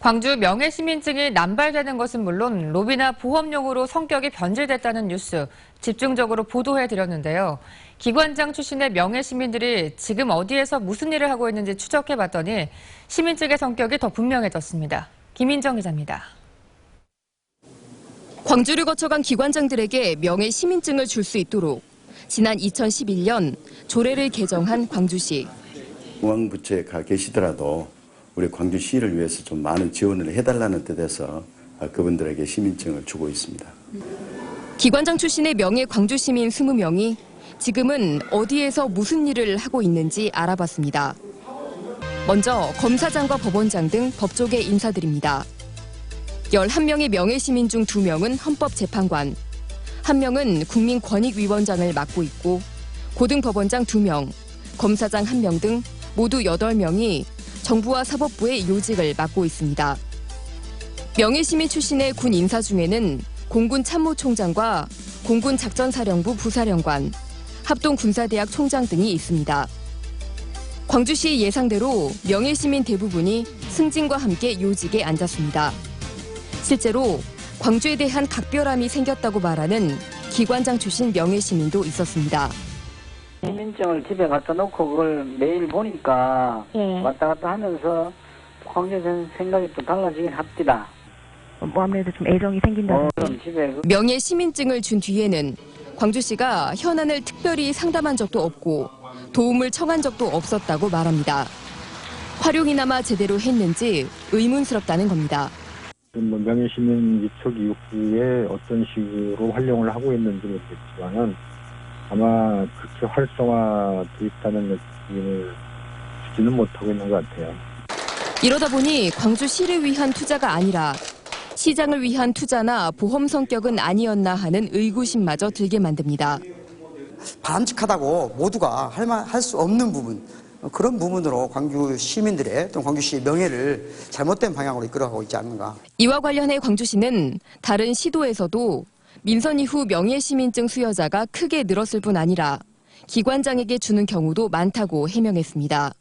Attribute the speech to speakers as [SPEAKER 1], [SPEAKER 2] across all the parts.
[SPEAKER 1] 광주 명예시민증이 남발되는 것은 물론 로비나 보험용으로 성격이 변질됐다는 뉴스 집중적으로 보도해 드렸는데요. 기관장 출신의 명예시민들이 지금 어디에서 무슨 일을 하고 있는지 추적해 봤더니 시민증의 성격이 더 분명해졌습니다. 김인정 기자입니다.
[SPEAKER 2] 광주를 거쳐간 기관장들에게 명예 시민증을 줄 수 있도록 지난 2011년 조례를 개정한 광주시.
[SPEAKER 3] 중앙부처에 가 계시더라도 우리 광주시를 위해서 좀 많은 지원을 해달라는 뜻에서 그분들에게 시민증을 주고 있습니다.
[SPEAKER 2] 기관장 출신의 명예 광주 시민 20명이 지금은 어디에서 무슨 일을 하고 있는지 알아봤습니다. 먼저 검사장과 법원장 등 법조계 인사들입니다. 11명의 명예 시민 중 2명은 헌법재판관, 1명은 국민권익위원장을 맡고 있고 고등법원장 2명, 검사장 1명 등 모두 8명이 정부와 사법부의 요직을 맡고 있습니다. 명예시민 출신의 군 인사 중에는 공군 참모총장과 공군 작전사령부 부사령관, 합동군사대학 총장 등이 있습니다. 광주시 예상대로 명예시민 대부분이 승진과 함께 요직에 앉았습니다. 실제로 광주에 대한 각별함이 생겼다고 말하는 기관장 출신 명예시민도 있었습니다.
[SPEAKER 4] 시민증을 집에 갖다 놓고 그걸 매일 보니까
[SPEAKER 5] 예.
[SPEAKER 4] 왔다 갔다 하면서 대한 생각이 또 달라지긴 합디다.
[SPEAKER 5] 뭐 아무래도 좀 애정이 생긴다는
[SPEAKER 4] 어, 그럼 집에 그
[SPEAKER 2] 명예 시민증을 준 뒤에는 광주시가 현안을 특별히 상담한 적도 없고 도움을 청한 적도 없었다고 말합니다. 활용이나마 제대로 했는지 의문스럽다는 겁니다.
[SPEAKER 6] 뭐 명예시민 위촉 이후에 어떤 식으로 활용을 하고 있는지 모르겠지만은 아마 그렇게 활성화 돼 있다는 느낌을 주지는 못하고 있는 것 같아요.
[SPEAKER 2] 이러다 보니 광주시를 위한 투자가 아니라 시장을 위한 투자나 보험 성격은 아니었나 하는 의구심마저 들게 만듭니다.
[SPEAKER 7] 바람직하다고 모두가 할 수 없는 부분 그런 부분으로 광주 시민들의 또는 광주시의 명예를 잘못된 방향으로 이끌어가고 있지 않는가.
[SPEAKER 2] 이와 관련해 광주시는 다른 시도에서도 민선 이후 명예시민증 수여자가 크게 늘었을 뿐 아니라 기관장에게 주는 경우도 많다고 해명했습니다.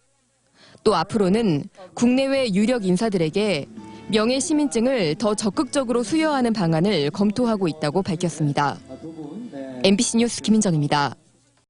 [SPEAKER 2] 또 앞으로는 국내외 유력 인사들에게 명예시민증을 더 적극적으로 수여하는 방안을 검토하고 있다고 밝혔습니다. MBC 뉴스 김인정입니다.